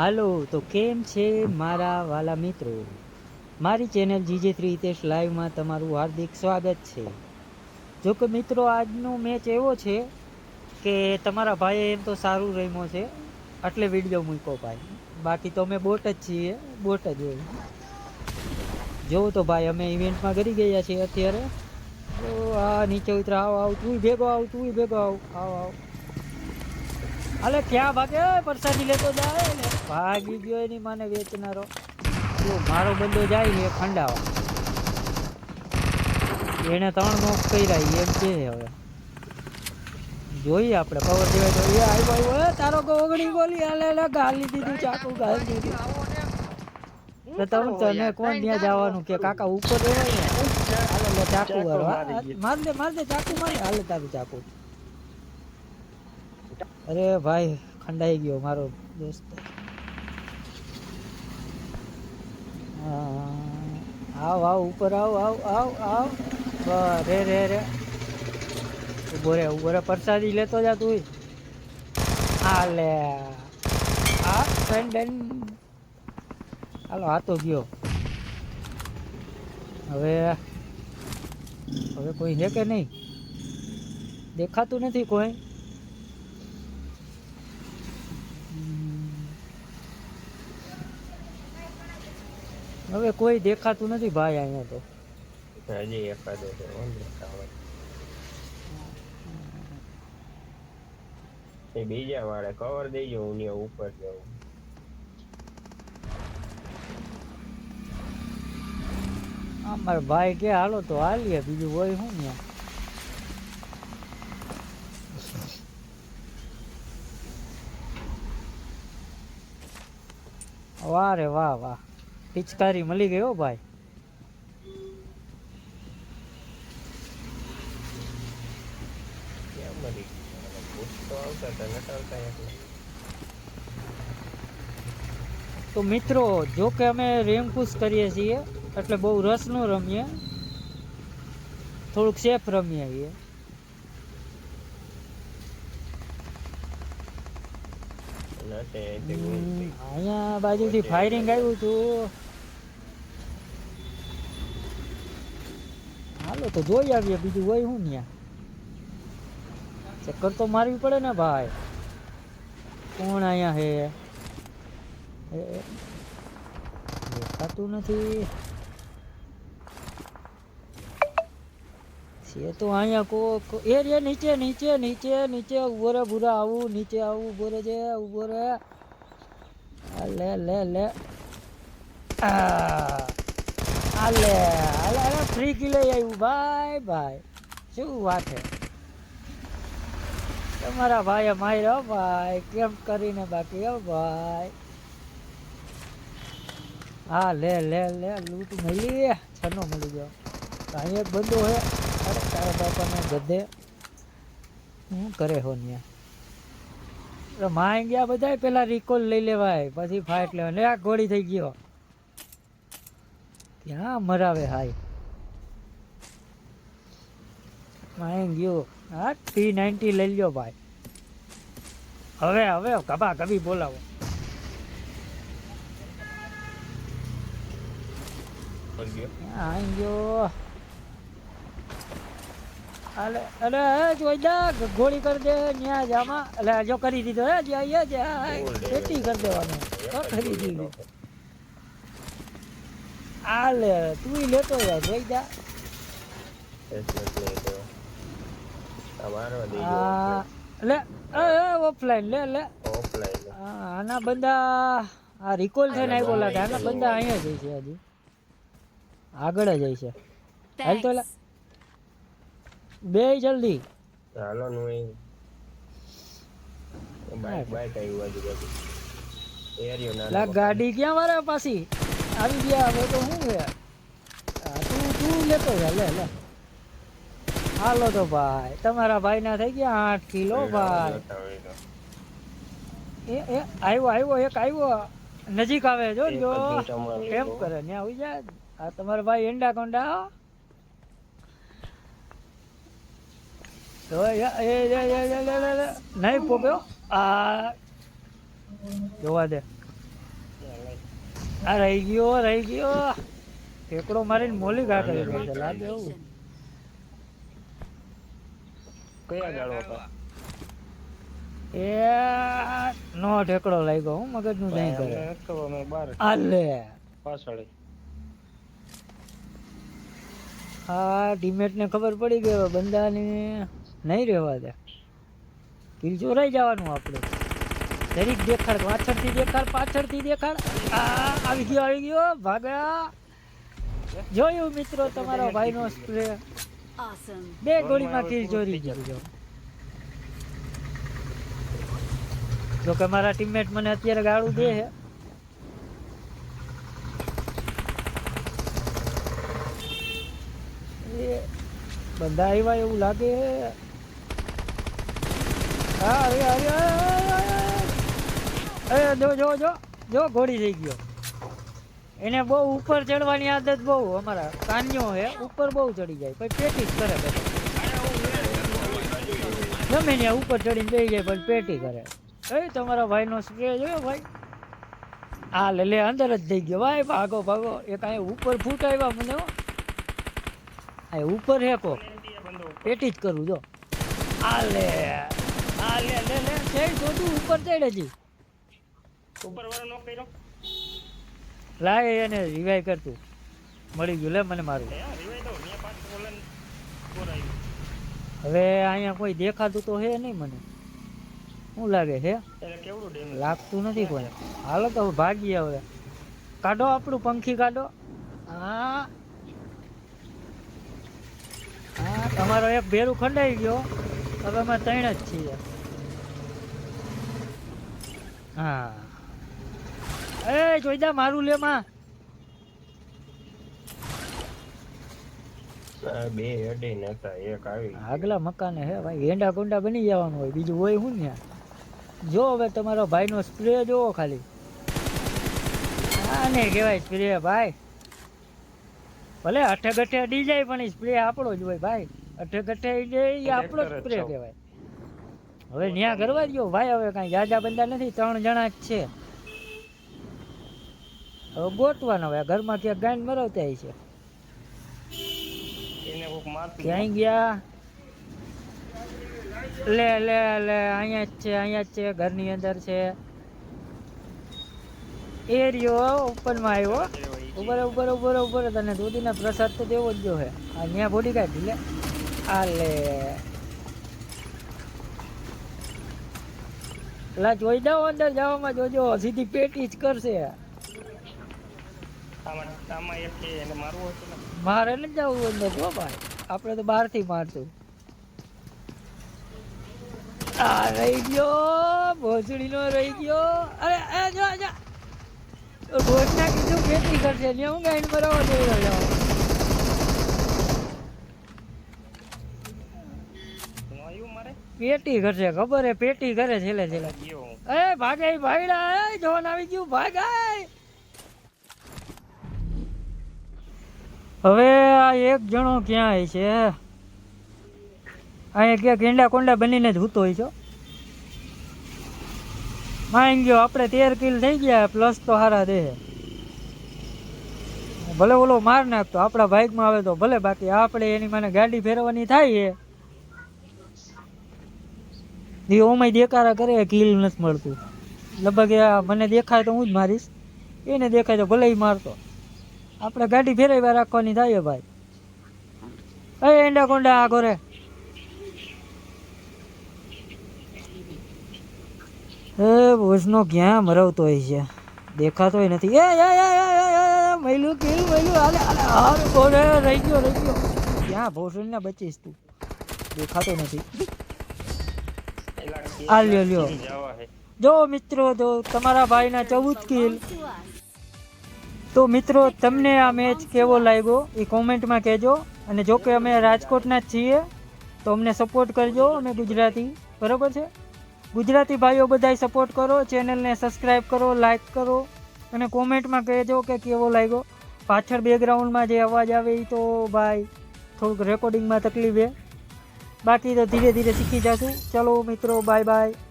હાલો, તો કેમ છે મારા વાલા મિત્રો? મારી ચેનલ જીજે થ્રી હિતેશ લાઈવમાં તમારું હાર્દિક સ્વાગત છે. જો કે મિત્રો, આજનો મેચ એવો છે કે તમારા ભાઈએ એમ તો સારું રમ્યો છે, એટલે વીડિયો મૂક્યો ભાઈ. બાકી તો અમે બોટ જ છીએ, બોટ જ હોય. જોવો તો ભાઈ, અમે ઇવેન્ટમાં કરી ગયા છીએ અત્યારે. તો આ નીચે ઉતરા, આવ આવ, તું ભેગો આવ, તું ભેગો આવ આવ આવ. અલે, ક્યાં ભાગે? પરસાદી લેતો જાય ને. ભાગી ગયો એની મને વેચનારો. મારો બંદો જાય ને એ ખંડાવા. એને ત્રણ નોક કર્યા એમ કે હવે. જોઈએ આપણે કવર દેવાય તો. એ આવ્યો આવ્યો તારો કો ઓગણી ગોલી હાલે હાલે ગાલી દીધું, ચાકુ ગાલી દીધું. તો તમે તને કોણ ત્યાં જવાનું કે કાકા ઉપર રહેવાય ને? હાલે, લે, ચાકુ વાળો માર દે માર દે, ચાકુ માર. હાલે, તારું ચાકુ. અરે ભાઈ, ખંડાઈ ગયો મારો દોસ્ત હા, આવ આવ ઉપર આવ આવ આવ આવ. રે રે રે. ઊભો રે ઊભો રે, પરસાદી લેતો જા તું. આ લે. આ ફ્રેન્ડ હાલો આ તો ગયો. હવે હવે કોઈ છે કે નહીં? દેખાતું નથી કોઈ. હવે કોઈ દેખાતું નથી ભાઈ અહીંયા તો. હજી એકાદો છે વાંધો આવે. એ બીજા વાળે કવર દેજો હું ત્યાં ઉપર જાઉં. અમારા ભાઈ કે હાલો તો હાલીએ બીજું હોય શું ત્યાં? વાહ રે વાહ વાહ. પિચકારી મળી ગઈ હો ભાઈ. તો મિત્રો જો કે અમે રેમપુશ કરીએ છીએ એટલે બહુ રસનું રમીએ. થોડુંક સેફ રમીએ છીએ નતે તે હમ, ગુંજી. અહીંયા બાજુથી ફાયરિંગ આવ્યું હતું હાલો તો જોઈ આવીએ બીજું હોય હું ત્યાં ચક્કર તો મારવી પડે ને ભાઈ. કોણ અહીંયા હે? દેખાતું નથી. છે. તો અહીંયા કો, કો- એ નીચે નીચે નીચે નીચે ઊભો રે, ભૂરા આવું, નીચે આવું, ઊભો રે છે ઊભો રે. લે લે લે. આલે આલે અલે ફ્રી કિલે આવ્યું ભાઈ ભાઈ, શું વાત છે તમારા ભાઈએ માર્યો, ભાઈ, કેમ કરીને બાકી હો, ભાઈ? હા, લે લે લે, લૂંટ મળી. છનો મળી ગયો. અહીં એક બંદો હે. તારા બાપાને ગધે. હું કરે હો ત્યાં માં ગયા બધા પેલા રિકોલ લઈ લેવાય પછી ફાઇટ લેવાય. લે આ ગોળી થઈ ગયો. ક્યાં મરાવે હાય? માં ગયો. હા ટી નાઇન્ટી લઈ લ્યો ભાઈ. હવે હવે કભા કભી બોલાવો. આઈ ગયો. અલે અલે એ જોઈ જા ગોળી કરી દે ન્યા જામાં એટલે જો કરી દીધો હે જાય જે ખેતી કરી દેવાનું. તો ખરી દીધું. આલે તું લેતો જા જોઈ જા. એટલે જ નહીં તો આ મારવા દેજો આ લે એ ઓફલાઈન લે લે. ઓફલાઈન હા આના બંદા આ રિકોલ થઈને આવ્યો લાગે આના બંદા અહીંયા જાય છે હજી. આગળ જ છે. હાલ તો લે. બે જલ્દી. હાલો નું બાઈક બાઈક આવ્યું આજુબાજુ. એરિયો લા ગાડી ક્યાં વારે પાછી? આવી ગયા હવે તો શું છે તું તું લેતો જા લે લે. હાલો તો ભાઈ તમારા ભાઈ ના થઈ ગયા આઠ કિલો ભાઈ. એ એ આવ્યો આવ્યો એક આવ્યો નજીક આવે જો જો. કેમ કરે ને આવી જાય. આ તમારા ભાઈ એંડા કોંડા નહીં પોપ્યો? આ જોવા દે. આ રહી ગયો રહી ગયો. ઠેકડો મારીને મોલી ઘા કરી દે છે લાગે એવું. કયા ગાળો હતા? એ નો ઠેકડો લાગ્યો હું મગજનું નહીં કરે. આલે પાછળ. હા ટીમેટ ને ખબર પડી ગઈ બંદાને નહીં રહેવા દે. કિલ ચોરાઈ જવાનું આપણે દરેક દેખાડ પાછળથી દેખાડ પાછળથી દેખાડ. આ આવી ગયો આવી ગયો ભાગ્યા જોયું મિત્રો તમારો ભાઈનો સ્પ્રે? બે ગોળીમાં કિલ ચોરી ગયો જો કે મારા ટીમમેટ મને અત્યારે ગાળું દે છે બધા આવ્યા એવું લાગે. હા, અરે અરે જો જો જો જો, ઘોડી થઈ ગયો. એને બહુ ઉપર ચડવાની આદત બહુ, અમારા કાન્યો હે, ઉપર બહુ ચડી જાય, પછી પેટી જ કરે. ગમે ત્યાં ઉપર ચડીને બેસી જાય, પણ પેટી કરે. એ, તમારા ભાઈનો સ્પ્રે જોયો ભાઈ. હા લે લે, અંદર જ થઈ ગયો. ભાઈ, ભાગો ભાગો. એ કાંઈ ઉપર ફૂટ આવ્યા મને. આ ઉપર હે કો પેટી જ કરું, જો. આ લે. આ લે લે લે. ચડ જોતું ઉપર ચડે ઉપર વાળો નો કર્યો. લાય એને રિવાઈ કરતું મળી ગયું લે મને મારું. હે હવે અહીંયા કોઈ દેખાતું તો હે નહીં મને. શું લાગે છે લાગતું નથી કોઈ. હાલો તો હવે ભાગીએ હવે. કાઢો આપણું પંખી કાઢો. હા. હા તમારો એક ભેરું ખંડાઈ ગયો. હવે અમે ત્રણ જ છીએ. હા. એ જોઈ જા મારું લે માં. બે હેડે નતા એક આવી આગલા મકાને હે ભાઈ એંડા કુંડા બની જવાનું હોય બીજું હોય શું ને જો હવે તમારો ભાઈનો સ્પ્રે જોવો ખાલી. આને કહેવાય સ્પ્રે ભાઈ. ભલે અઠે ગઠે અડી જાય પણ સ્પ્રે આપણો જ હોય ભાઈ. અઠે ગઠે આપણો જ સ્પ્રે. કહેવાય. હવે ન્યા કરવા દો ભાઈ હવે કાંઈ જાજા બંદા નથી. ત્રણ જણા જ છે. હવે ગોતવાના હવે ઘરમાં ક્યાંક ગાંડ મરવતા છે. ક્યાંય ગયા? લે લે લે અહીંયા જ છે અહીંયા જ છે. ઘરની અંદર છે. એરિયો ઓપનમાં આવ્યો ઉપર ઉપર ઉપર ઉપર તને દૂધીના પ્રસાદ તો દેવો જ જો હે. આ ન્યા બોડી કાઢી લે. આ લે. લા જોઈ જાઓ અંદર જવામાં જોજો સીધી પેટી જ કરશે. મારે નથી જવું અંદર જો ભાઈ આપણે તો બહારથી મારશું. આ રહી ગયો ભોસડીનો રહી ગયો. અરે એ જો જો. ભોસના કીધું ખેતી કરશે ને હું ગાઈડ બરાબર જોઈ રહ્યો હું આવ્યું મારે પેટી કરશે ખબર હે? પેટી કરે છેલ્લે છેલ્લે એ ભાગે ભાઈડા એ જોન આવી ગયું ભાગાય હવે આ એક જણો ક્યાં છે? અહીંયા ક્યાંક ઈંડા કોંડા બનીને જ હૂતો હોય છો. માંગ ગયો આપણે તેર કિલ થઈ ગયા પ્લસ તો હારા દે. ભલે ઓલો માર નાખતો આપણા બાઇકમાં આવે તો ભલે બાકી આપણે એની મને ગાડી ફેરવવાની થાય છે એ ઓમાં દેકારા કરે કિલ નથી મળતું. લગભગ મને દેખાય તો હું જ મારીશ. એને દેખાય તો ભલે મારતો. આપણે ગાડી ફેરવ્યા રાખવાની થાય ભાઈ. એ એંડા કોંડા આ ઘરે. એ ભોજનો ક્યાં મરવતો હોય છે? દેખાતોય નથી. એ મૈલું, કિલ, મૈલું, હાલે હાલે, હાર બોલે રહી ગયો રહી ગયો. ક્યાં ભોસડીને બચીશ તું? દેખાતો નથી. આ લ્યો. લ્યો જો મિત્રો જો તમારા ભાઈના ચૌદ કિલ તો મિત્રો તમને આ મેચ કેવો લાગ્યો એ કોમેન્ટમાં કહેજો. અને જો કે અમે રાજકોટના જ છીએ તો અમને સપોર્ટ કરજો અમે ગુજરાતી બરાબર છે? ગુજરાતી ભાઈઓ બધાય સપોર્ટ કરો ચેનલને સબસ્ક્રાઈબ કરો લાઈક કરો અને કોમેન્ટમાં કહેજો કે કેવો લાગ્યો. પાછળ બેકગ્રાઉન્ડમાં જે અવાજ આવે એ તો ભાઈ થોડુંક રેકોર્ડિંગમાં તકલીફ છે બાકી તો ધીરે ધીરે શીખી જશું. ચલો મિત્રો બાય બાય